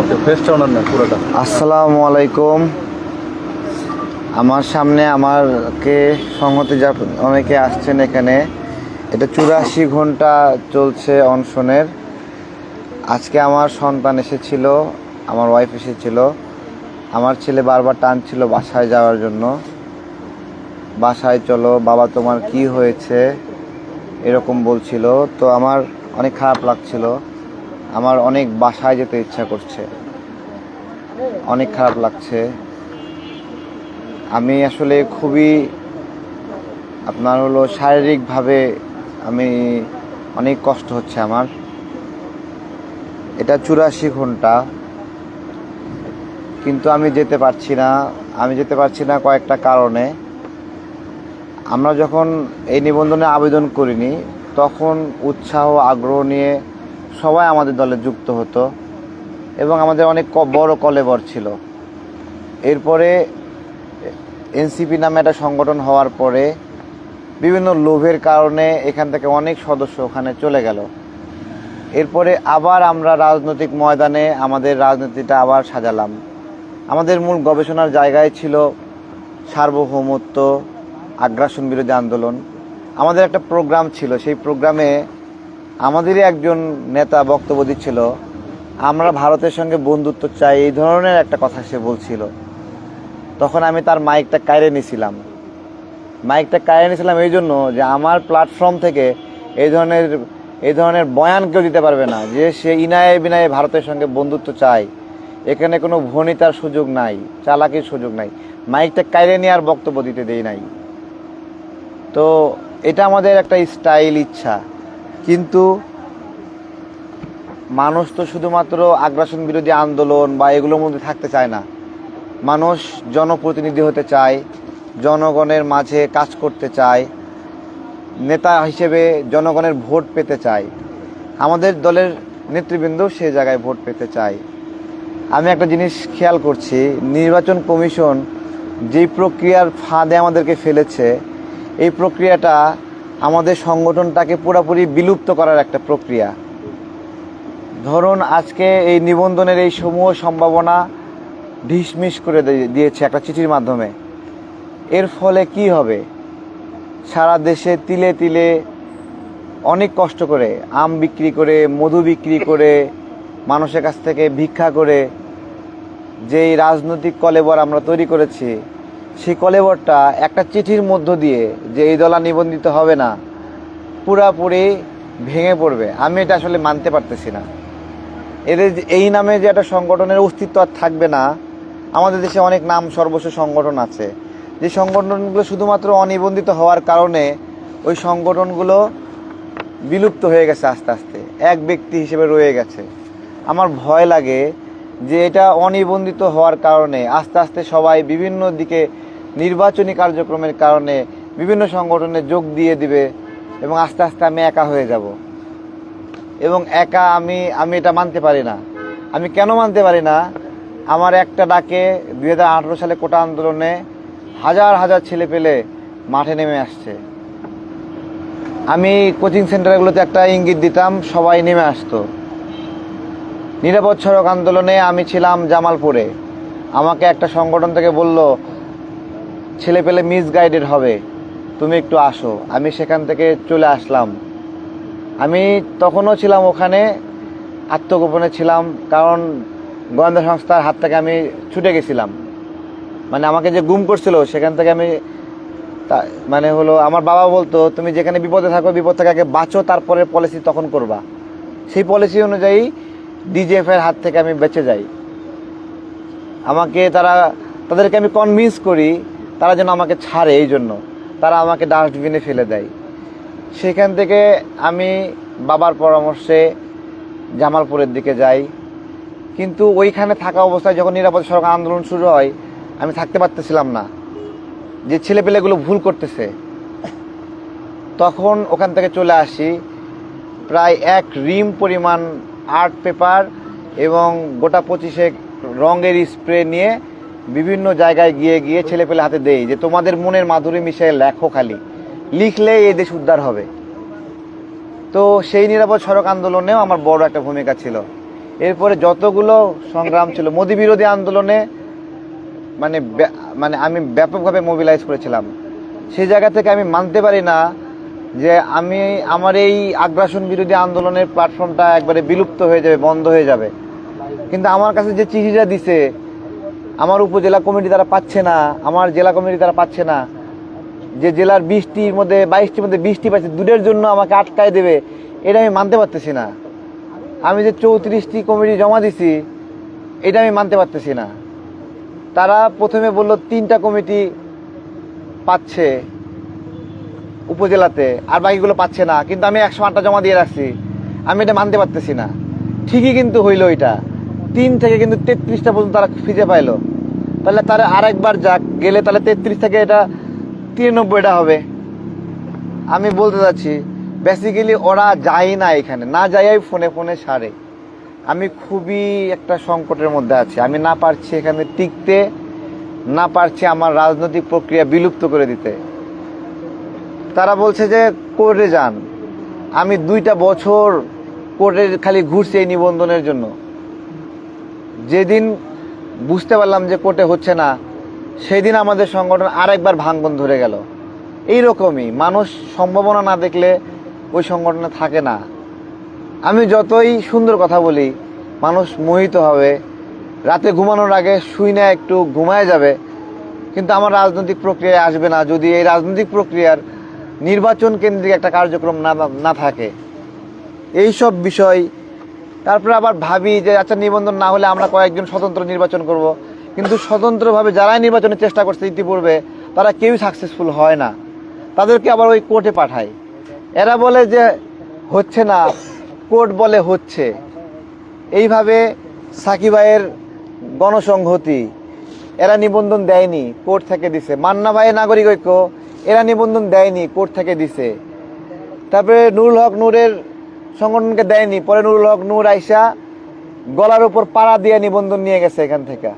ওকে আসসালামু আলাইকুম। আমার সামনে আমারকে সংহতি যা অনেকে আসছেন এখানে, এটা চুরাশি ঘণ্টা চলছে অনশনের। আজকে আমার সন্তান এসেছিল, আমার ওয়াইফ এসেছিল। আমার ছেলে বারবার টানছিল বাসায় যাওয়ার জন্য। বাসায় চলো, বাবা তোমার কি হয়েছে? এরকম বলছিল। তো আমার অনেক খারাপ লাগছিল। আমার অনেক বাসায় যেতে ইচ্ছা করছে। অনেক খারাপ লাগছে। আমি আসলে খুবই, আপনার হলো শারীরিকভাবে আমি অনেক কষ্ট হচ্ছে আমার। এটা চুরাশি ঘণ্টা। কিন্তু আমি যেতে পারছি না। আমি যেতে পারছি না কয়েকটা কারণে। আমরা যখন এই নিবন্ধনে আবেদন করিনি, তখন উৎসাহ, আগ্রহ নিয়ে সবাই আমাদের দলে যুক্ত হতো এবং আমাদের অনেক বড় কলেবর ছিল। এরপরে এনসিপি নামে একটা সংগঠন হওয়ার পরে বিভিন্ন লোভের কারণে এখান থেকে অনেক সদস্য ওখানে চলে গেল। এরপরে আবার আমরা রাজনৈতিক ময়দানে আমাদের রাজনীতিটা আবার সাজালাম। আমাদের মূল গবেষণার জায়গায় ছিল সার্বভৌমত্ব, আগ্রাসন বিরোধী আন্দোলন। আমাদের একটা প্রোগ্রাম ছিল, সেই প্রোগ্রামে আমাদেরই একজন নেতা বক্তব্য দিচ্ছিল, আমরা ভারতের সঙ্গে বন্ধুত্ব চাই। এই ধরনের একটা কথা সে বলছিল। তখন আমি তার মাইকটা কায়রে নিয়েছিলাম মাইকটা কায়রে নিয়েছিলাম এই জন্য যে আমার প্ল্যাটফর্ম থেকে এই ধরনের এই ধরনের বয়ান কেউ দিতে পারবে না যে সে ইনায়ে বিনায়ে ভারতের সঙ্গে বন্ধুত্ব চায়। এখানে কোনো ভনিতার সুযোগ নাই, চালাকির সুযোগ নাই। মাইকটা কায়রে নিয়ে আর বক্তব্য দিতে দেই নাই। তো এটা আমাদের একটা স্টাইল ইচ্ছা। কিন্তু মানুষ তো শুধুমাত্র আগ্রাসন বিরোধী আন্দোলন বা এগুলোর মধ্যে থাকতে চায় না। মানুষ জনপ্রতিনিধি হতে চায়, জনগণের মাঝে কাজ করতে চায়, নেতা হিসেবে জনগণের ভোট পেতে চায়। আমাদের দলের নেতৃবৃন্দ সে জায়গায় ভোট পেতে চায়। আমি একটা জিনিস খেয়াল করছি, নির্বাচন কমিশন যেই প্রক্রিয়ার ফাঁদে আমাদেরকে ফেলেছে, এই প্রক্রিয়াটা আমাদের সংগঠনটাকে পুরোপুরি বিলুপ্ত করার একটা প্রক্রিয়া। ধরুন, আজকে এই নিবন্ধনের এই সমূহ সম্ভাবনা ঢিসমিস করে দিয়ে- দিয়েছে একটা চিঠির মাধ্যমে। এর ফলে কি হবে? সারা দেশে তিলে তিলে অনেক কষ্ট করে, আম বিক্রি করে, মধু বিক্রি করে, মানুষের কাছ থেকে ভিক্ষা করে, যেই রাজনৈতিক কলেবর আমরা তৈরি করেছি সেই কলেবরটা একটা চিঠির মধ্য দিয়ে যে এই দলা নিবন্ধিত হবে না, পুরাপুরি ভেঙে পড়বে। আমি এটা আসলে মানতে পারতেছি না। এদের এই নামে যে একটা সংগঠনের অস্তিত্ব আর থাকবে না, আমাদের দেশে অনেক নাম সর্বস্ব সংগঠন আছে। যে সংগঠনগুলো শুধুমাত্র অনিবন্ধিত হওয়ার কারণে ওই সংগঠনগুলো বিলুপ্ত হয়ে গেছে আস্তে আস্তে। এক ব্যক্তি হিসেবে রয়ে গেছে। আমার ভয় লাগে যে এটা অনিবন্ধিত হওয়ার কারণে আস্তে আস্তে সবাই বিভিন্ন দিকে নির্বাচনী কার্যক্রমের কারণে বিভিন্ন সংগঠনে যোগ দিয়ে দিবে এবং আস্তে আস্তে আমি একা হয়ে যাব। এবং একা আমি আমি এটা মানতে পারি না। আমি কেন মানতে পারি না? আমার একটা ডাকে দুই হাজার আঠারো সালে কোটা আন্দোলনে হাজার হাজার ছেলে পেলে মাঠে নেমে আসছে। আমি কোচিং সেন্টারগুলোতে একটা ইঙ্গিত দিতাম, সবাই নেমে আসতো। নিরাপদ সড়ক আন্দোলনে আমি ছিলাম জামালপুরে। আমাকে একটা সংগঠন থেকে বলল ছেলে পেলে মিসগাইডেড হবে। তুমি একটু আসো। আমি সেখান থেকে চলে আসলাম। আমি তখনও ছিলাম ওখানে, আত্মগোপনে ছিলাম, কারণ গোয়েন্দা সংস্থার হাত থেকে আমি ছুটে গেছিলাম। মানে আমাকে যে গুম করছিল, সেখান থেকে আমি মানে হলো আমার বাবা বলতো, তুমি যেখানে বিপদে থাকো, বিপদ থেকে আগে বাঁচো, তারপরে পলিসি তখন করবা। সেই পলিসি অনুযায়ী ডিজিএফ এর হাত থেকে আমি বেঁচে যাই। আমাকে তারা, তাদেরকে আমি কনভিন্স করি তারা যেন আমাকে ছাড়ে এই জন্য। তারা আমাকে ডাস্টবিনে ফেলে দেয়। সেখান থেকে আমি বাবার পরামর্শে জামালপুরের দিকে যাই। কিন্তু ওইখানে থাকা অবস্থায় যখন নিরাপদ সড়ক আন্দোলন শুরু হয়, আমি থাকতে পারতেছিলাম না। যে ছেলেপেলেগুলো ভুল করতেছে। তখন ওখান থেকে চলে আসি। প্রায় এক রিম পরিমাণ আর্ট পেপার এবং গোটা পঁচিশে রঙের স্প্রে নিয়ে বিভিন্ন জায়গায় গিয়ে গিয়ে ছেলেপেলে হাতে দেই যে তোমাদের মনের মাধুরী মিশে লেখো খালি। লিখলে এই দেশ উদ্ধার হবে। তো সেই নিরাপদ সড়ক আন্দোলনেও আমার বড় একটা ভূমিকা ছিল। এরপরে যতগুলো সংগ্রাম ছিল মোদী বিরোধী আন্দোলনে মানে মানে আমি ব্যাপকভাবে মোবিলাইজ করেছিলাম। সেই জায়গা থেকে আমি মানতে পারি না যে আমি আমার এই আগ্রাসন বিরোধী আন্দোলনের প্ল্যাটফর্মটা একবারে বিলুপ্ত হয়ে যাবে, বন্ধ হয়ে যাবে। কিন্তু আমার কাছে যে চিঠিটা দিছে আমার উপজেলা কমিটি তারা পাচ্ছে না, আমার জেলা কমিটি তারা পাচ্ছে না। যে জেলার বিশটির মধ্যে, বাইশটির মধ্যে বিশটি পাচ্ছে, দুধের জন্য আমাকে আটকায় দেবে, এটা আমি মানতে পারতেছি না। আমি যে চৌত্রিশটি কমিটি জমা দিছি, এটা আমি মানতে পারতেছি না। তারা প্রথমে বলল, তিনটা কমিটি পাচ্ছে উপজেলাতে, আর বাকিগুলো পাচ্ছে না। কিন্তু আমি একশো আটটা জমা দিয়ে রাখছি, আমি এটা মানতে পারতেছি না। ঠিকই কিন্তু হইল এটা। তিন থেকে কিন্তু তেত্রিশটা পর্যন্ত তারা ফিজে পাইলো। তাহলে তারা আরেকবার যাক, গেলে তাহলে তেত্রিশ থেকে এটা তিরানব্বইটা হবে। আমি বলতে চাচ্ছি বেসিক্যালি ওরা যায় না এখানে। না যাই ফোনে ফোনে সারে। আমি খুবই একটা সংকটের মধ্যে আছি। আমি না পারছি এখানে টিকতে, না পারছি আমার রাজনৈতিক প্রক্রিয়া বিলুপ্ত করে দিতে। তারা বলছে যে, কোর্টে যান। আমি দুইটা বছর কোর্টে খালি ঘুরছি এই নিবন্ধনের জন্য। যেদিন বুঝতে পারলাম যে কোর্টে হচ্ছে না, সেদিন আমাদের সংগঠন আরেকবার ভাঙ্গন ধরে গেল। এই রকমই মানুষ সম্ভাবনা না দেখলে ওই সংগঠনে থাকে না। আমি যতই সুন্দর কথা বলি, মানুষ মোহিত হবে। রাতে ঘুমানোর আগে শুই না, একটু ঘুমায় যাবে। কিন্তু আমার রাজনৈতিক প্রক্রিয়ায় আসবে না। যদি এই রাজনৈতিক প্রক্রিয়ার নির্বাচন কেন্দ্রিক একটা কার্যক্রম না না থাকে এই সব বিষয় তারপরে আবার ভাবি যে আচ্ছা নিবন্ধন না হলে আমরা কয়েকজন স্বতন্ত্র নির্বাচন করব। কিন্তু স্বতন্ত্রভাবে যারাই নির্বাচনের চেষ্টা করছে ইতিপূর্বে, তারা কেউই সাকসেসফুল হয় না। তাদেরকে আবার ওই কোর্টে পাঠায়। এরা বলে যে, হচ্ছে না কোর্ট বলে হচ্ছে। এইভাবে সাকিবাইয়ের গণসংহতি, এরা নিবন্ধন দেয়নি কোর্ট থেকে দিছে। মান্না ভাইয়ের নাগরিক ঐক্য, এরা নিবন্ধন দেয়নি কোর্ট থেকে দিছে। তারপরে নুরুল হক নূরের সংগঠনকে দেয়নি। পরে নুরুল হক নূর আইসা গলার উপর পাড়া দিয়ে নিবন্ধন নিয়ে গেছে এখান থেকে।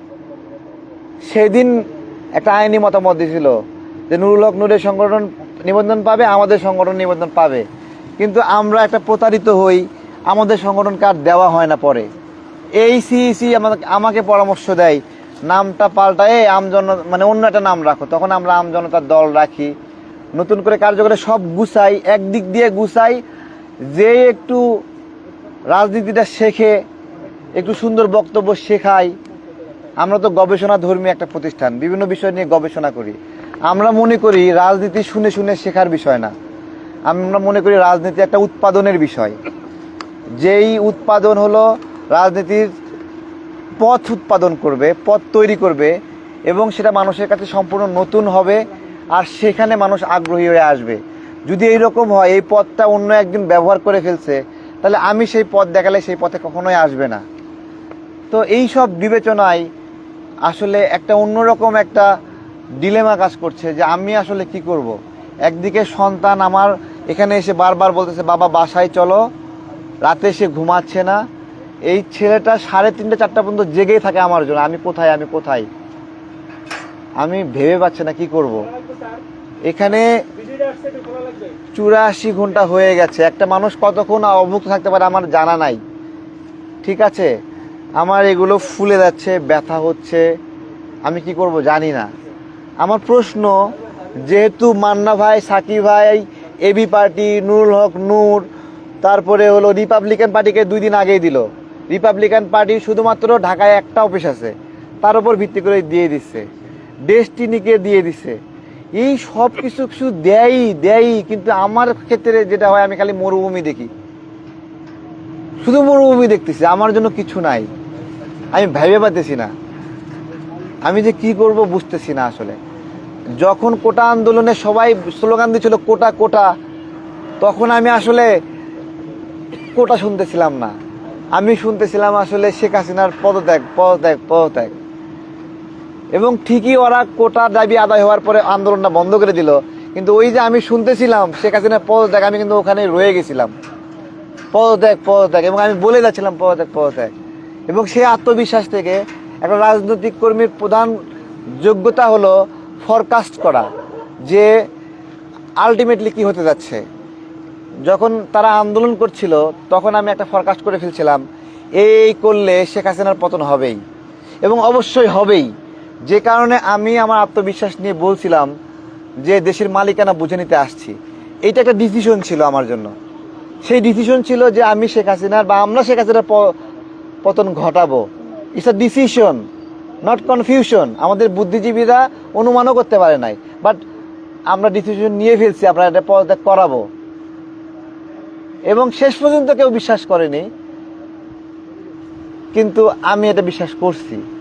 সেদিন একটা আইনি মতামত দিয়েছিল যে নুরুল হক নূরের সংগঠন নিবন্ধন পাবে, আমাদের সংগঠন নিবন্ধন পাবে। কিন্তু আমরা একটা প্রতারিত হই, আমাদের সংগঠন কার্ড দেওয়া হয় না পরে। এই সিইসি আমাকে আমাকে পরামর্শ দেয়, নামটা পাল্টায় আমজন মানে অন্য একটা নাম রাখো। তখন আমরা আমজনতার দল রাখি। নতুন করে কার্যকরে সব গুছাই, একদিক দিয়ে গুছাই যে একটু রাজনীতিটা শেখে, একটু সুন্দর বক্তব্য শেখাই আমরা তো গবেষণা ধর্মী একটা প্রতিষ্ঠান, বিভিন্ন বিষয় নিয়ে গবেষণা করি। আমরা মনে করি রাজনীতি শুনে শুনে শেখার বিষয় না। আমরা মনে করি রাজনীতি একটা উৎপাদনের বিষয়। যেই উৎপাদন হলো রাজনীতির পথ উৎপাদন করবে, পথ তৈরি করবে, এবং সেটা মানুষের কাছে সম্পূর্ণ নতুন হবে, আর সেখানে মানুষ আগ্রহী হয়ে আসবে। যদি এই রকম হয়, এই পথটা অন্য একজন ব্যবহার করে ফেলছে, তাহলে আমি সেই পথ দেখালে সেই পথে কখনোই আসবে না তো এই সব বিবেচনায় আসলে একটা অন্যরকম একটা ডিলেমা কাজ করছে যে আমি আসলে কি করব। একদিকে সন্তান আমার এখানে এসে বারবার বলতেছে, বাবা, বাসায় চলো, রাতে সে ঘুমাচ্ছে না এই ছেলেটা সাড়ে তিনটে, চারটা পর্যন্ত জেগেই থাকে আমার জন্য আমি কোথায় আমি কোথায় আমি ভেবে পাচ্ছি না কি করব। এখানে চুরাশি ঘণ্টা হয়ে গেছে। একটা মানুষ কতক্ষণ অভুক্ত থাকতে পারে আমার জানা নাই। ঠিক আছে? আমার এগুলো ফুলে যাচ্ছে, ব্যথা হচ্ছে। আমি কি করব জানি না। আমার প্রশ্ন, যেহেতু মান্না ভাই, সাকি ভাই, এবি পার্টি, নুরুল হক, নূর, তারপরে হলো রিপাবলিকান পার্টিকে দুই দিন আগেই দিল। রিপাবলিকান পার্টি শুধুমাত্র ঢাকায় একটা অফিস আছে। তার উপর ভিত্তি করে দিয়ে দিচ্ছে। ডেস্টিনিকে দিয়ে দিচ্ছে। এই সব কিছু কিছু দেয়ই দেয়ই, কিন্তু আমার ক্ষেত্রে যেটা হয়, আমি খালি মরুভূমি দেখি। শুধু মরুভূমি দেখতেছি, আমার জন্য কিছু নাই। আমি ভেবে পাতেছি না। আমি যে কি করব বুঝতেছি না আসলে। যখন কোটা আন্দোলনে সবাই স্লোগান দিচ্ছিল কোটা কোটা, তখন আমি আসলে কোটা শুনতেছিলাম না। আমি শুনতেছিলাম আসলে শেখ হাসিনার পদত্যাগ পদত্যাগ পদত্যাগ। এবং ঠিকই ওরা কোটা দাবি আদায় হওয়ার পরে আন্দোলনটা বন্ধ করে দিল। কিন্তু ওই যে আমি শুনতেছিলাম, শেখ হাসিনার পদত্যাগ, আমি কিন্তু ওখানে রয়ে গেছিলাম। পদত্যাগ পদত্যাগ, এবং আমি বলে যাচ্ছিলাম পদত্যাগ পদত্যাগ। এবং সেই আত্মবিশ্বাস থেকে একটা রাজনৈতিক কর্মীর প্রধান যোগ্যতা হলো ফরকাস্ট করা, যে আলটিমেটলি কি হতে যাচ্ছে। যখন তারা আন্দোলন করছিল, তখন আমি একটা ফরকাস্ট করে ফেলছিলাম, এই করলে শেখ হাসিনার পতন হবেই। এবং অবশ্যই হবেই। যে কারণে আমি আমার আত্মবিশ্বাস নিয়ে বলছিলাম যে দেশের মালিকানা বুঝে নিতে আসছি। এইটা একটা ডিসিশন ছিল আমার জন্য। সেই ডিসিশন ছিল যে আমি শেখ হাসিনার বা আমরা শেখ হাসিনার পতন ঘটাবো। It's a decision not confusion আমাদের বুদ্ধিজীবীরা অনুমানও করতে পারে নাই। বাট আমরা ডিসিশন নিয়ে ফেলছি আমরা এটা পদত্যাগ করাবো। এবং শেষ পর্যন্ত কেউ বিশ্বাস করেনি। কিন্তু আমি এটা বিশ্বাস করছি।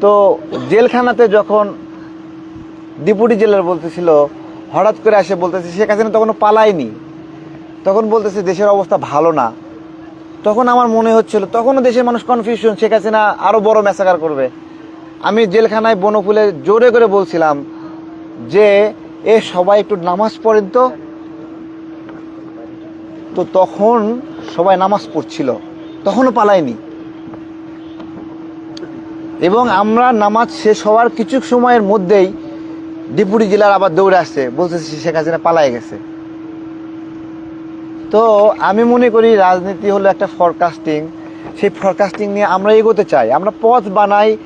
তো জেলখানাতে যখন ডিপুটি জেলার বলতেছিল, হঠাৎ করে আসে বলতেছে, শেখ হাসিনা তখনও পালায়নি। তখন বলতেছে, দেশের অবস্থা ভালো না। তখন আমার মনে হচ্ছিল, তখনও দেশের মানুষ কনফিউশন শেখ হাসিনা আরও বড় ম্যাসাকার করবে। আমি জেলখানায় বনফুলে জোরে করে বলছিলাম যে, এ সবাই একটু নামাজ পড়েন তো। তো তখন সবাই নামাজ পড়ছিল, তখনও পালায়নি। এবং আমরা নামাজ শেষ হওয়ার কিছু সময়ের মধ্যেই ডিপুটি জেলার আবার দৌড়ে আসছে। বলতেছে শেখ হাসিনা পালায় গেছে। তো আমি মনে করি রাজনীতি হলো একটা ফরকাস্টিং সেই ফরকাস্টিং নিয়ে আমরা এগোতে চাই। আমরা পথ বানাই,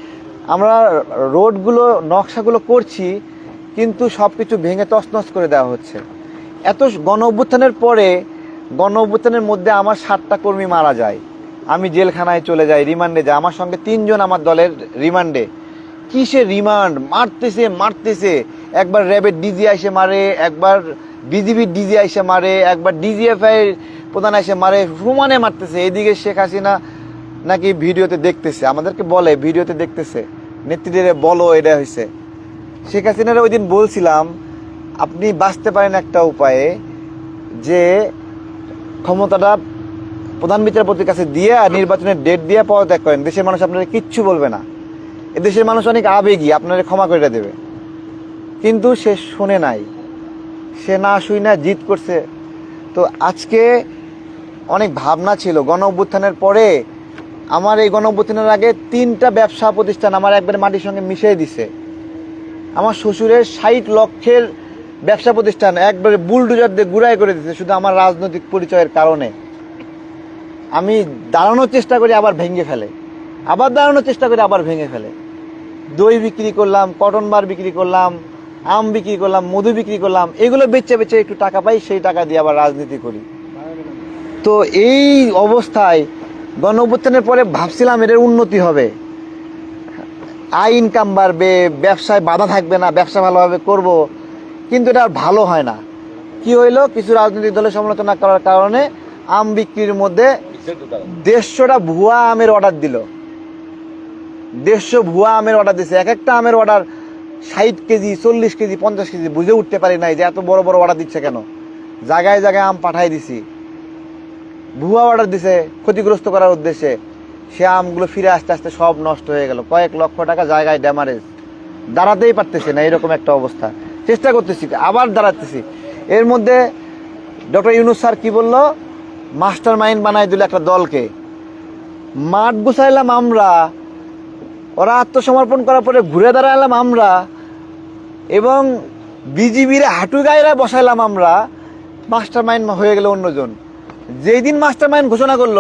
আমরা রোডগুলো, নকশাগুলো করছি, কিন্তু সব কিছু ভেঙে তছনছ করে দেওয়া হচ্ছে। এত গণ অভ্যুত্থানের পরে গণ অভ্যুত্থানের মধ্যে আমার সাতটা কর্মী মারা যায়। আমি জেলখানায় চলে যাই রিমান্ডে যাই। আমার সঙ্গে তিনজন আমার দলের রিমান্ডে। কিসে রিমান্ড? মারতেছে মারতেছে। একবার র্যাবের ডিজি আইসে মারে, একবার বিজিবির ডিজি আইসে মারে, একবার ডিজিএফআই প্রধান আইসে মারে সমানে মারতেছে। এদিকে শেখ হাসিনা নাকি ভিডিওতে দেখতেছে। আমাদেরকে বলে, ভিডিওতে দেখতেছে। নেত্রীদের বলো, এটা হয়েছে শেখ হাসিনার ওই দিন বলছিলাম, আপনি বাঁচতে পারেন একটা উপায়ে, যে ক্ষমতাটা প্রধান বিচারপতির কাছে দিয়ে আর নির্বাচনের ডেট দিয়ে পদত্যাগ করেন। দেশের মানুষ আপনারা কিচ্ছু বলবে না। এ দেশের মানুষ অনেক আবেগী আপনারা ক্ষমা করে দেবে। কিন্তু সে শুনে নাই। সে না শুই না জিত করছে। তো আজকে অনেক ভাবনা ছিল। গণ অভ্যুত্থানের পরে আমার এই গণ অভ্যুত্থানের আগে তিনটা ব্যবসা প্রতিষ্ঠান আমার একবারে মাটির সঙ্গে মিশিয়ে দিছে। আমার শ্বশুরের ষাট লক্ষের ব্যবসা প্রতিষ্ঠান একবারে বুলডুজার দিয়ে গুড়াই করে দিচ্ছে শুধু আমার রাজনৈতিক পরিচয়ের কারণে। আমি দাঁড়ানোর চেষ্টা করি, আবার ভেঙে ফেলে। আবার দাঁড়ানোর চেষ্টা করি, আবার ভেঙে ফেলে। দই বিক্রি করলাম, কটন বার বিক্রি করলাম, আম বিক্রি করলাম, মধু বিক্রি করলাম, এগুলো বেচে বেচে একটু টাকা পাই, সেই টাকা দিয়ে আবার রাজনীতি করি। তো এই অবস্থায় গণ অভ্যুত্থানের পরে ভাবছিলাম এটার উন্নতি হবে। আয় ইনকাম বাড়বে, ব্যবসায় বাধা থাকবে না, ব্যবসা ভালোভাবে করব, কিন্তু এটা আর ভালো হয় না। কি হইল? কিছু রাজনৈতিক দলের সমালোচনা করার কারণে আম বিক্রির মধ্যে দেড়শোটা ভুয়া আমের অর্ডার দিল। দেড়শো ভুয়া আমের অর্ডার দিছে। এক একটা আমের অর্ডার ষাট কেজি, চল্লিশ কেজি, পঞ্চাশ কেজি, বুঝে উঠতে পারি নাই যে এত বড় বড় অর্ডার দিচ্ছে কেন। জায়গায় জায়গায় আম পাঠাই দিছি। ভুয়া অর্ডার দিছে ক্ষতিগ্রস্ত করার উদ্দেশ্যে। সে আমগুলো ফিরে আসতে আসতে সব নষ্ট হয়ে গেল। কয়েক লক্ষ টাকা জায়গায় ড্যামারেজ দাঁড়াতেই পারতেছে না এরকম একটা অবস্থা। চেষ্টা করতেছি, আবার দাঁড়াতেছি। এর মধ্যে ডক্টর ইউনুস স্যার কি বলল? মাস্টার মাইন্ড বানাই দিল একটা দলকে। মাঠ গুছাইলাম আমরা, ওরা আত্মসমর্পণ করার পরে ঘুরে দাঁড়ালাম আমরা, এবং বিজিবির হাঁটু গায়েরা বসাইলাম আমরা মাস্টার মাইন্ড হয়ে গেল অন্যজন। যেই দিন মাস্টার মাইন্ড ঘোষণা করল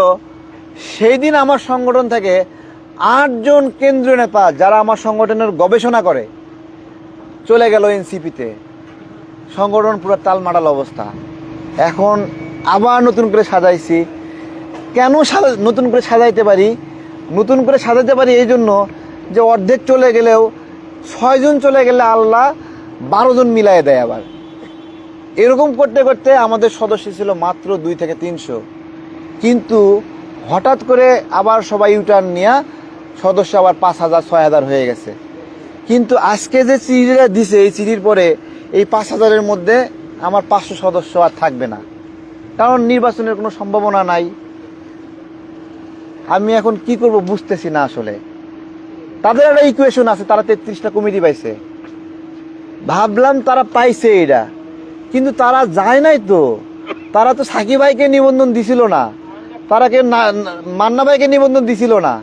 সেই দিন আমার সংগঠন থেকে আটজন কেন্দ্রীয় নেতা যারা আমার সংগঠনের গবেষণা করে, চলে গেল এনসিপিতে। সংগঠন পুরো তাল তালমাটাল অবস্থা। এখন আবার নতুন করে সাজাইছি। কেন সাজা- নতুন করে সাজাইতে পারি? নতুন করে সাজাতে পারি এই জন্য যে অর্ধেক চলে গেলেও ছয়জন চলে গেলে আল্লাহ বারো জন মিলাই দেয় আবার। এরকম করতে করতে আমাদের সদস্য ছিল মাত্র দুই থেকে তিনশো। কিন্তু হঠাৎ করে আবার সবাই ইউটার্ন নিয়ে সদস্য আবার পাঁচ হাজার, ছয় হাজার হয়ে গেছে। কিন্তু আজকে যে চিঠিটা দিছে, এই চিঠির পরে এই পাঁচ হাজারের মধ্যে আমার পাঁচশো সদস্য আর থাকবে না। কারণ নির্বাচনের কোনো সম্ভাবনা নাই। আমি এখন কি করব বুঝতেছি না আসলে। তাদের একটা ইকুয়েশন আছে তারা তেত্রিশটা কমিটি পাইছে। ভাবলাম তারা পাইছে এটা কিন্তু তারা যায় নাই তো। তারা তো সাকিব ভাইকে নিবন্ধন দিছিল না। তারা কেউ না- না- মান্না ভাইকে নিবন্ধন দিছিল না।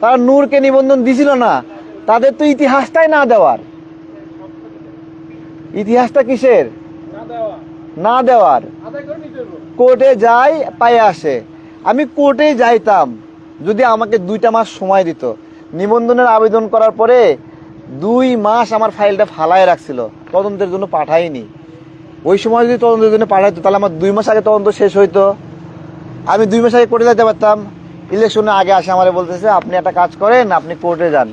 তারা নূরকে নিবন্ধন দিছিল না। তাদের তো ইতিহাসটাই না দেওয়ার। ইতিহাসটা কিসের? না দেওয়ার। কোর্টে যাই, পায়ে আসে। আমি কোর্টে যাইতাম। যদি আমাকে দুইটা মাস সময় দিত। নিবন্ধনের আবেদন করার পরে দুই মাস আমার ফাইলটা ফালায় রাখছিল। তদন্তের জন্য পাঠাইনি। ওই সময় যদি তদন্তের জন্য পাঠাইতো, তাহলে আমার দুই মাস আগে তদন্ত শেষ হইতো। আমি দুই মাস আগে কোর্টে যেতে পারতাম। ইলেকশনের আগে আসে আমার বলতেছে, আপনি একটা কাজ করেন, আপনি কোর্টে যান।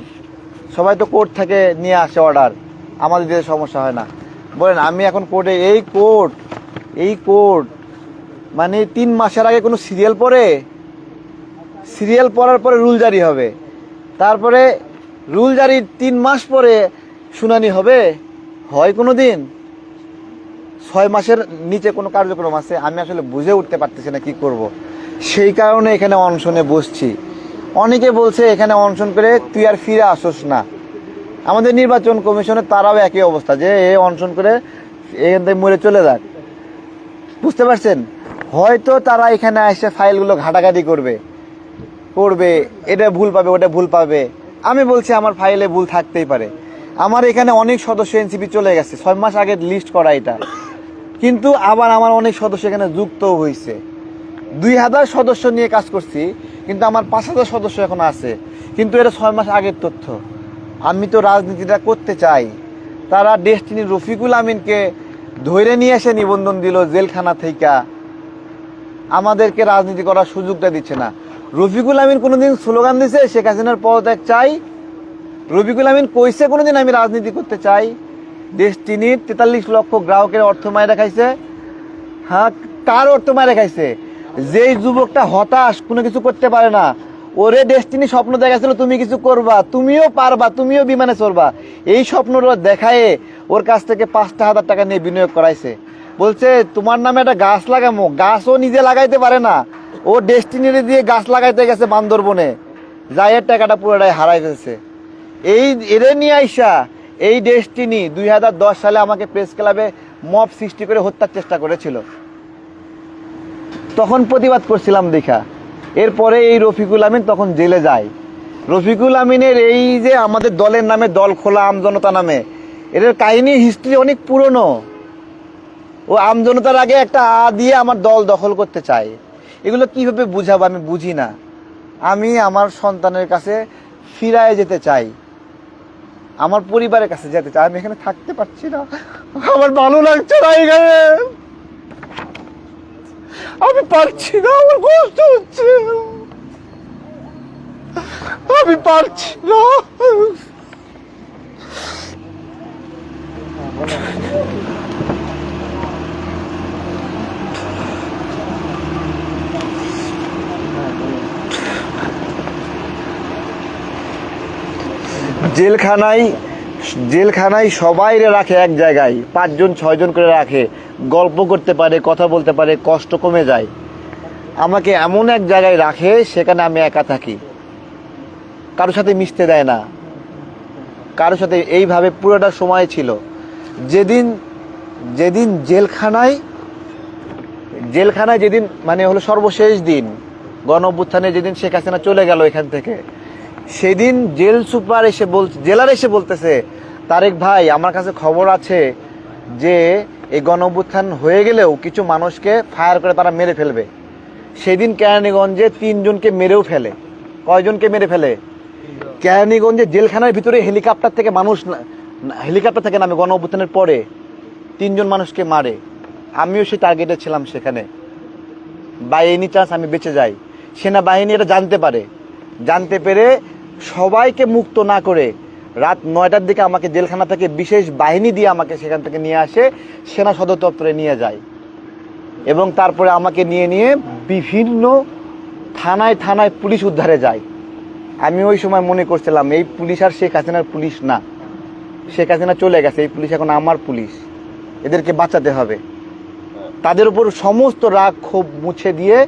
সবাই তো কোর্ট থেকে নিয়ে আসে অর্ডার। আমাদের দিকে সমস্যা হয় না। বলেন, আমি এখন কোর্টে, এই কোর্ট এই কোর্ট মানে তিন মাসের আগে কোনো সিরিয়াল পড়ে? সিরিয়াল পড়ার পরে রুল জারি হবে। তারপরে রুল জারির তিন মাস পরে শুনানি হবে? হয় কোনো দিন ছয় মাসের নিচে কোনো কার্যক্রম আছে? আমি আসলে বুঝে উঠতে পারতেছি না কি করব। সেই কারণে এখানে অনশনে বসছি। অনেকে বলছে এখানে অনশন করে তুই আর ফিরে আসোস না। আমাদের নির্বাচন কমিশনের তারাও একই অবস্থা যে এ অনশন করে এখান থেকে মরে চলে যাক। বুঝতে পারছেন? হয়তো তারা এখানে এসে ফাইলগুলো ঘাটাঘাটি করবে করবে, এটা ভুল পাবে, ওটা ভুল পাবে। আমি বলছি আমার ফাইলে ভুল থাকতেই পারে। আমার এখানে অনেক সদস্য এনসিপি চলে গেছে, ছয় মাস আগে লিস্ট করা এটা। কিন্তু আবার আমার অনেক সদস্য এখানে যুক্ত হয়েছে দুই হাজার সদস্য নিয়ে কাজ করছি, কিন্তু আমার পাঁচ হাজার সদস্য এখন আছে। কিন্তু এটা ছয় মাস আগের তথ্য। আমি তো রাজনীতিটা করতে চাই। তারা ডেস্টিনি রফিকুল আমিনকে ধরে নিয়ে এসে নিবন্ধন দিল জেলখানা থেকে আমাদেরকে রাজনীতি করার সুযোগটা দিচ্ছে না। রফিকুল আমিন কোনোদিন স্লোগান দিছে, শেখ হাসিনার পদত্যাগ চাই। রফিকুল আমিন কইছে কোনোদিন আমি রাজনীতি করতে চাই। ডেস্টিনির তেতাল্লিশ লক্ষ গ্রাহকের অর্থ মায়েরা খাইছে। হ্যাঁ কার অর্থ মায়েরা খাইছে? যেই যুবকটা হতাশ, কোনো কিছু করতে পারে না। ওরে ডেস্টিনি স্বপ্ন দেখাছিল তুমি কিছু করবা, তুমিও পারবা, তুমিও বিমানে চড়বা। এই স্বপ্নটা দেখায় ওর কাছ থেকে পাঁচটা হাজার টাকা নিয়ে বিনিয়োগ করাইছে। বলছে, তোমার নামে একটা গাছ লাগামো। গাছও নিজে লাগাইতে পারে না। ও ডেস্টিনির দিয়ে গাছ লাগাইতে গেছে বান্দরবনে। এর টাকাটা পুরোটাই হারাই ফেলছে এই, এরে নিয়ে আইসা, এই ডেস্টিনি দুই হাজার দশ সালে আমাকে প্রেস ক্লাবে মব সৃষ্টি করে হত্যার চেষ্টা করেছিল। তখন প্রতিবাদ করছিলাম দেখা। এরপরে এই রফিকুল আমিন তখন জেলে যায়। রফিকুল আমিনের এই যে আমাদের দলের নামে দল খোলা আমজনতা নামে, এদের কাহিনী হিস্ট্রি অনেক পুরনো। ও আমজনতার আগে একটা আ দিয়ে আমার দল দখল করতে চায়। এগুলো কীভাবে বুঝাবো আমি বুঝি না। আমি আমার সন্তানের কাছে ফিরায় যেতে চাই। আমার পরিবারের কাছে যেতে চাই। আমি এখানে থাকতে পারছি না। আমার ভালো লাগছে না এখানে। আমি পারছি না, আমার কষ্ট হচ্ছে। আমি পারছি না। জেলখানায় জেলখানায় সবাই রাখে এক জায়গায়, পাঁচজন, ছয়জন করে রাখে, গল্প করতে পারে, কথা বলতে পারে, কষ্ট কমে যায়। আমাকে এমন এক জায়গায় রাখে সেখানে আমি একা থাকি। কারোর সাথে মিশতে দেয় না। কারোর সাথে এইভাবে পুরোটা সময় ছিল। যেদিন যেদিন জেলখানায় জেলখানায় যেদিন মানে হলো সর্বশেষ দিন গণ অভ্যুত্থানে যেদিন শেখ হাসিনা চলে গেল এখান থেকে সেদিন জেল সুপার এসে বল, জেলার এসে বলতেছে, তারেক ভাই, আমার কাছে খবর আছে যে, এই গণ হয়ে গেলেও কিছু মানুষকে ফায়ার করে তারা মেরে ফেলবে। সেদিন কেরানীগঞ্জে তিনজনকে মেরেও ফেলে। কয়জনকে মেরে ফেলে? কেরানীগঞ্জে জেলখানার ভিতরে হেলিকপ্টার থেকে মানুষ হেলিকপ্টার থেকে নামে গণ অভ্যুত্থানের পরে তিনজন মানুষকে মারে। আমিও সেই টার্গেটে ছিলাম সেখানে। বাই এনি চান্স আমি বেঁচে যাই। সেনাবাহিনী এটা জানতে পারে। জানতে পেরে সবাইকে মুক্ত না করে রাত নয়টার দিকে আমাকে জেলখানা থেকে বিশেষ বাহিনী দিয়ে আমাকে সেখান থেকে নিয়ে আসে, সেনা সদর দপ্তরে নিয়ে যায়। এবং তারপরে আমাকে নিয়ে নিয়ে বিভিন্ন থানায় থানায় পুলিশ উদ্ধারে যায়। আমি ওই সময় মনে করছিলাম, এই পুলিশ আর শেখ হাসিনার পুলিশ না। শেখ হাসিনা চলে গেছে, এই পুলিশ এখন আমার পুলিশ। এদেরকে বাঁচাতে হবে। তাদের উপর সমস্ত রাগ ক্ষোভ মুছে দিয়ে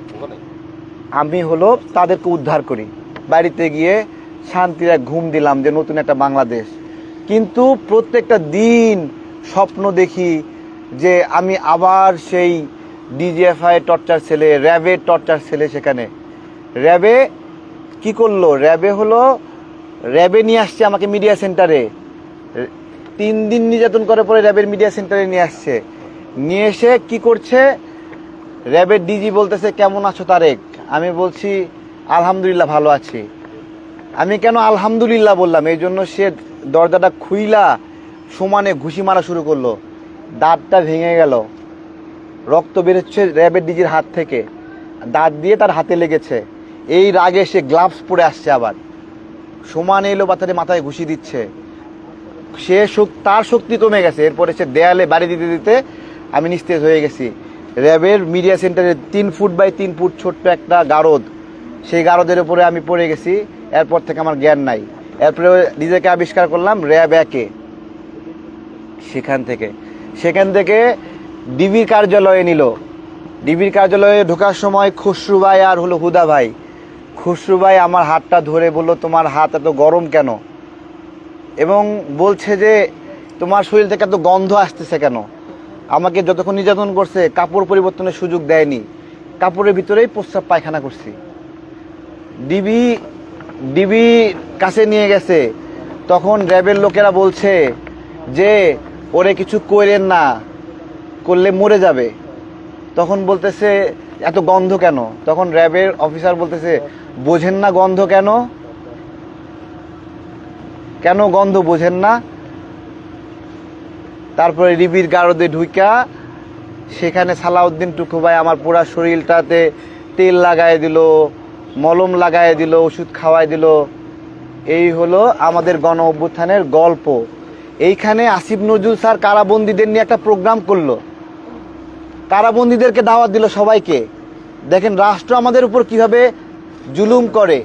আমি হলো তাদেরকে উদ্ধার করি। বাড়িতে গিয়ে শান্তির এক ঘুম দিলাম যে নতুন একটা বাংলাদেশ। কিন্তু প্রত্যেকটা দিন স্বপ্ন দেখি যে আমি আবার সেই ডিজিএফআই টর্চার ছেলে র্যাবের টর্চার ছেলে সেখানে। র্যাবে কি করল? র্যাবে হলো, র্যাবে নিয়ে আসছে আমাকে মিডিয়া সেন্টারে তিন দিন নির্যাতন করার পরে র্যাবের মিডিয়া সেন্টারে নিয়ে আসছে। নিয়ে এসে কি করছে? র্যাবের ডিজি বলতেছে, কেমন আছো তারেক? আমি বলছি, আলহামদুলিল্লাহ, ভালো আছি। আমি কেন আলহামদুলিল্লাহ বললাম? এই জন্য সে দরজাটা খুইলা সমানে ঘুষি মারা শুরু করল। দাঁতটা ভেঙে গেল। রক্ত বেরোচ্ছে র্যাবের ডিজির হাত থেকে। দাঁত দিয়ে তার হাতে লেগেছে। এই রাগে সে গ্লাভস পরে আসছে আবার। সমানে এলো বাতারে মাথায় ঘুষি দিচ্ছে। সে তার শক্তি কমে গেছে। এরপরে সে দেয়ালে বাড়ি দিতে দিতে আমি নিস্তেজ হয়ে গেছি। র্যাবের মিডিয়া সেন্টারে তিন ফুট বাই তিন ফুট ছোট্ট একটা গারদ সেই গারদের উপরে আমি পড়ে গেছি, এরপর থেকে আমার জ্ঞান নাই। এরপরে নিজেকে আবিষ্কার করলাম র্যাব একে। সেখান থেকে। সেখান থেকে ডিবির কার্যালয়ে নিল। ডিবির কার্যালয়ে ঢোকার সময় খুসরু ভাই আর হলো হুদা ভাই। খুসরু ভাই আমার হাতটা ধরে বলল, তোমার হাত এত গরম কেন? এবং বলছে যে, তোমার শরীর থেকে এত গন্ধ আসতেছে কেন? আমাকে যতক্ষণ নির্যাতন করছে, কাপড় পরিবর্তনের সুযোগ দেয়নি। কাপড়ের ভিতরেই প্রস্রাব পায়খানা করছি। ডিবি ডিবি কাছে নিয়ে গেছে। তখন র্যাবের লোকেরা বলছে যে, ওরে কিছু করেন না, করলে মরে যাবে। তখন বলতেছে, এত গন্ধ কেন? তখন র্যাবের অফিসার বলতেছে, বোঝেন না গন্ধ কেন? কেন গন্ধ বোঝেন না? তারপরে রিবির গারদে ঢুইকা, সেখানে সালাউদ্দিন টুকু ভাই আমার পুরা শরীরটাতে তেল লাগাই দিল মলম লাগায় দিল, ওষুধ খাওয়াই দিল। এই হলো আমাদের গণ অভ্যুত্থানের গল্প। এইখানে আসিফ নজরুল স্যার কারাবন্দীদের নিয়ে একটা প্রোগ্রাম করল। কারাবন্দীদেরকে দাওয়াত দিল সবাইকে। দেখেন, রাষ্ট্র আমাদের উপর কীভাবে জুলুম করে।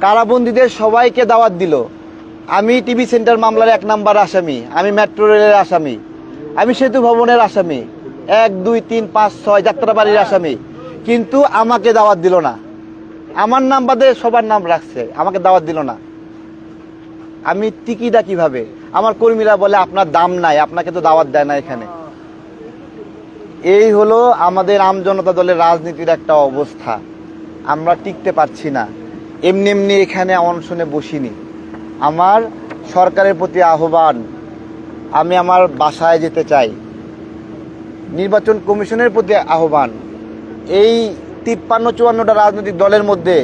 কারাবন্দীদের সবাইকে দাওয়াত দিল। আমি টিভি সেন্টার মামলার এক নাম্বার আসামি, আমি মেট্রো রেলের আসামি, আমি সেতু ভবনের আসামি, এক, দুই, তিন, পাঁচ, ছয় যাত্রাবাড়ির আসামি। কিন্তু আমাকে দাওয়াত দিল না। আমার নাম বাদে সবার নাম রাখছে। আমাকে দাওয়াত দিল না। আমি টিকিটা কীভাবে? আমার কর্মীরা বলে, আপনার দাম নাই, আপনাকে তো দাওয়াত দেয় না এখানে। এই হলো আমাদের আমজনতা দলের রাজনীতির একটা অবস্থা। আমরা টিকতে পারছি না। এমনি এমনি এখানে অনশনে বসিনি। আমার সরকারের প্রতি আহ্বান, আমি আমার বাসায় যেতে চাই। নির্বাচন কমিশনের প্রতি আহ্বান, এই তিপ্পান্ন, চুয়ান্নটা রাজনৈতিক দলের মধ্যে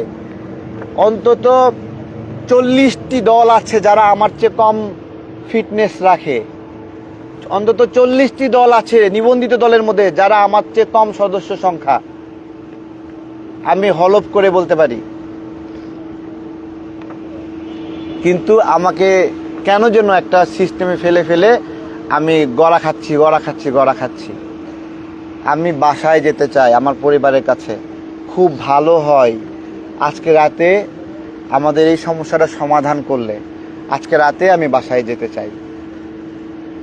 অন্তত চল্লিশটি দল আছে যারা আমার চেয়ে কম ফিটনেস রাখে। অন্তত চল্লিশটি দল আছে, নিবন্ধিত দলের মধ্যে যারা আমার চেয়ে কম সদস্য সংখ্যা। আমি হলফ করে বলতে পারি। কিন্তু আমাকে কেন যেন একটা সিস্টেমে ফেলে ফেলে আমি গড়া খাচ্ছি গড়া খাচ্ছি গড়া খাচ্ছি। আমি বাসায় যেতে চাই আমার পরিবারের কাছে। খুব ভালো হয়। আজকে রাতে আমাদের এই সমস্যাটা সমাধান করলে। আজকে রাতে আমি বাসায় যেতে চাই।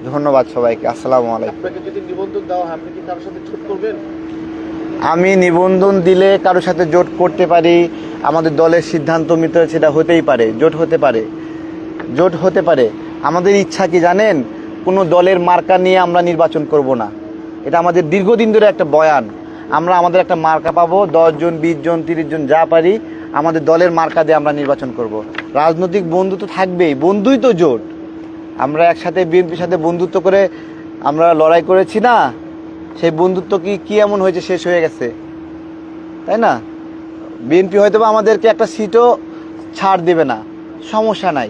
ধন্যবাদ সবাইকে। আসসালামু আলাইকুম। আপনাকে যদি নিবন্ধন দেওয়া আপনি কি কারোর সাথে ছুট করবেন? আমি নিবন্ধন দিলে কারোর সাথে জোট করতে পারি। আমাদের দলের সিদ্ধান্ত মিত্র সেটা হতেই পারে। জোট হতে পারে। জোট হতে পারে। আমাদের ইচ্ছা কি জানেন? কোনো দলের মার্কা নিয়ে আমরা নির্বাচন করব না। এটা আমাদের দীর্ঘদিন ধরে একটা বয়ান। আমরা আমাদের একটা মার্কা পাবো দশজন বিশ জন, তিরিশ জন, যা পারি আমাদের দলের মার্কা দিয়ে আমরা নির্বাচন করব। রাজনৈতিক বন্ধু তো থাকবেই, বন্ধুই তো জোট। আমরা একসাথে বিএনপির সাথে বন্ধুত্ব করে আমরা লড়াই করেছি না, সেই বন্ধুত্ব কি কি এমন হয়েছে শেষ হয়ে গেছে? তাই না? বিএনপি হয়তো বা আমাদেরকে একটা সিটও ছাড় দেবে না, সমস্যা নাই।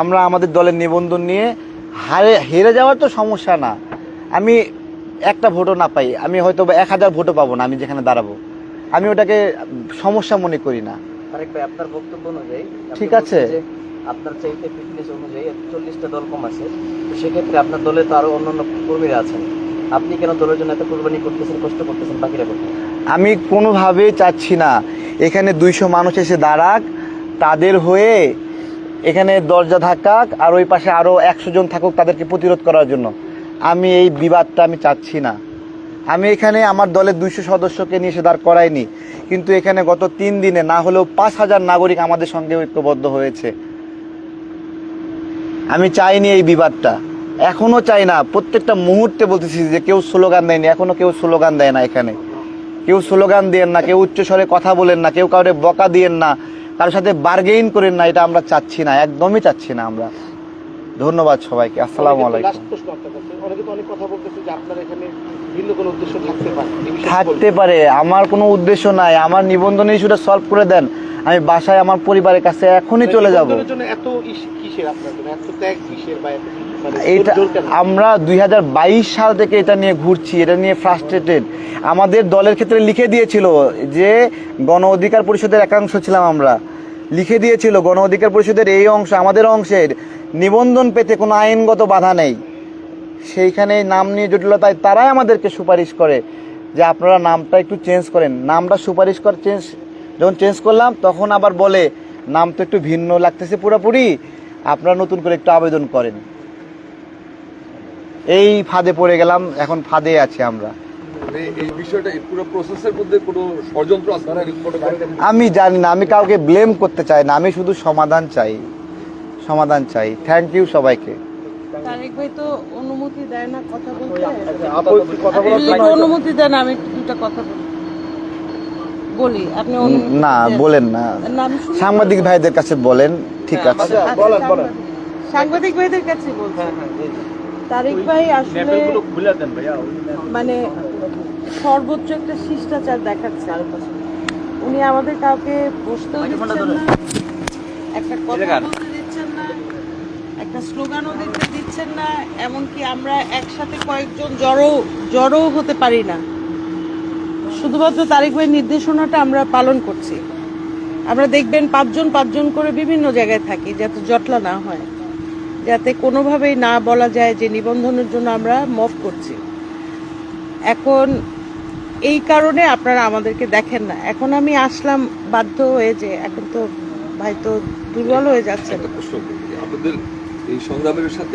আমরা আমাদের দলের নিবন্ধন নিয়ে হারে, হেরে যাওয়ার তো সমস্যা না। আমি একটা ভোটও না পাই আমি হয়তো বা এক হাজার ভোটও পাবো না আমি যেখানে দাঁড়াবো। আমি ওটাকে সমস্যা মনে করি না। ভাই আপনার বক্তব্য অনুযায়ী ঠিক আছে। আপনার চাইতে ফিটনেস অনুযায়ী চল্লিশটা দল কম আছে তো সেক্ষেত্রে আপনার দলে তো আরও অন্যান্য কর্মীরা আছেন। আপনি কেন দলের জন্য এত কোরবানি করতেছেন কষ্ট করতেছেন বাকিরা করতেন আমি কোনোভাবেই চাচ্ছি না এখানে দুইশো মানুষ এসে দাঁড়াক তাদের হয়ে এখানে দরজা থাকাক আর ওই পাশে আরও একশো জন থাকুক তাদেরকে প্রতিরোধ করার জন্য। আমি এই বিবাদটা আমি চাচ্ছি না। আমি এখানে আমার দলের দুইশো সদস্যকে নিয়ে এসে দাঁড় করাইনি। কিন্তু এখানে গত তিন দিনে না হলেও পাঁচ হাজার নাগরিক আমাদের সঙ্গে ঐক্যবদ্ধ হয়েছে। আমি চাইনি এই বিবাদটা। এখনও চাই না। প্রত্যেকটা মুহূর্তে বলতেছি যে কেউ স্লোগান দেয়নি। এখনও কেউ স্লোগান দেয় না এখানে। কেউ স্লোগান দিয়েন না, কেউ উচ্চস্বরে কথা বলেন না, কেউ কাউরে বকা দিয়েন না, কারোর সাথে বার্গেইন করেন না, এটা আমরা চাচ্ছি না। একদমই চাচ্ছি না আমরা। ধন্যবাদ সবাইকে আসসালামু আলাইকুম। থাকতে পারে আমার কোনো উদ্দেশ্য নাই আমার নিবন্ধন ইস্যুটা সলভ করে দেন আমি বাসায় আমার পরিবারের কাছে এখনই চলে যাব। মানে এটা? আমরা দুই হাজার বাইশ সাল থেকে এটা নিয়ে ঘুরছি এটা নিয়ে ফ্রাস্ট্রেটেড আমাদের দলের ক্ষেত্রে লিখে দিয়েছিল যে গণ অধিকার পরিষদের একাংশ ছিলাম আমরা। লিখে দিয়েছিল গণ অধিকার পরিষদের এই অংশ আমাদের অংশের। নিবন্ধন পেতে কোনো আইনগত বাধা নেই। সেইখানে নাম নিয়ে জটিলতায় তারাই আমাদেরকে সুপারিশ করে। যে আপনারা নামটা একটু চেঞ্জ করেন। নামটা সুপারিশ করে চেঞ্জ যখন চেঞ্জ করলাম তখন আবার বলে নাম তো একটু ভিন্ন লাগতেছে পুরোপুরি আপনারা নতুন করে একটু আবেদন করেন। এই ফাঁদে পড়ে গেলাম এখন ফাঁদে আছি আমরা? আমি জানি না আমি কাউকে ব্লেম করতে চাই না আমি শুধু সমাধান চাই। সমাধান চাই। থ্যাংক ইউ সবাইকে। তারেক ভাই তো অনুমতি দেয় না কথা বলতে। যদি অনুমতি দেন আমি দুটা কথা বলি। আপনি না বলেন না। না, সাংবাদিক ভাইদের কাছে বলেন ঠিক আছে। আচ্ছা, বলেন, বলেন। সাংবাদিক- ভাইদের কাছে বলছি। হ্যাঁ, তারেক ভাই আসলে মানে সর্বোচ্চ একটা শিষ্টাচার দেখাচ্ছে। উনি আমাদের কাউকে বসতেও দিচ্ছেন না। একটা কথা একটা স্লোগানও দিতে দিচ্ছেন না, এমনকি আমরা একসাথে কয়েকজন জড়ো জড়ো হতে পারি না। শুধুমাত্র তারিক ভাইয়ের নির্দেশনাটা আমরা পালন করছি। আমরা দেখবেন পাঁচজন পাঁচজন করে বিভিন্ন জায়গায় থাকি যাতে জটলা না হয়, যাতে কোনোভাবেই না বলা যায় যে নিবন্ধনের জন্য আমরা মফ করছি। এখন এই কারণে আপনারা আমাদেরকে দেখেন না। এখন আমি আসলাম, বাধ্য হয়ে যে এখন তো ভাই তো দুর্বল হয়ে যাচ্ছে। এই সংগ্রামের সাথে